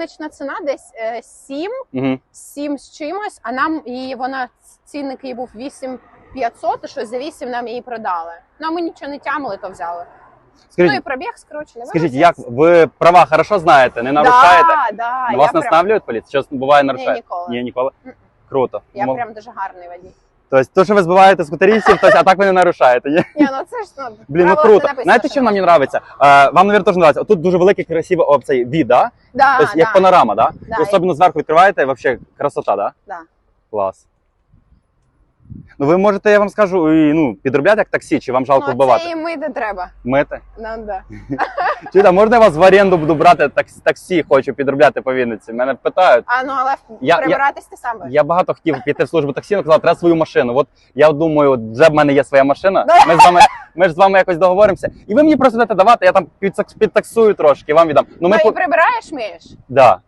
Значна ціна десь е, 7, Угу. 7 з чимось, а нам і вона цінник її був 8 500, і щось за 8 нам її продали. Ну а ми нічого не тямили, то взяли. Ну і Скажіть, пробіг скручений. скажіть, як ви права хорошо знаєте, не нарушаєте? да, Ну, Вас не прям, останавливають поліція? Що буває ні, ніколи. Ні, ніколи. Круто. Я Мо- прям дуже гарний водій. Тобто, то, що ви збиваєте скутерістів, то, а так ви не нарушаєте. Ні? Ні, ну це ж ну, Блін, ну круто. написано, Знаєте, що що нам не подобається? Е, вам, мабуть, теж подобається. Тут дуже великий красивий опцій віда, Да, тобто як да, панорама, да? Да, І особливо зверху відкриваєте, взагалі красота, да? Да. Клас. Ну ви можете, я вам скажу, і, ну, підробляти як таксі, чи вам жалко Ну, вбивати? це і мити треба. Мити? Ну, да. Чи там можна я вас в оренду буду брати таксі, таксі хочу підробляти по Вінниці? Мене питають. А ну але Я- прибиратись ти сам будеш. Я багато хотів піти в службу таксі, але казав, треба свою машину. От я думаю, от вже в мене є своя машина. Ми з вами, ми ж з вами якось договоримося. І ви мені просто будете давати, я там підтакс- підтаксую трошки, вам віддам. Ну Ну, ми і по... прибираєш вмієш? да.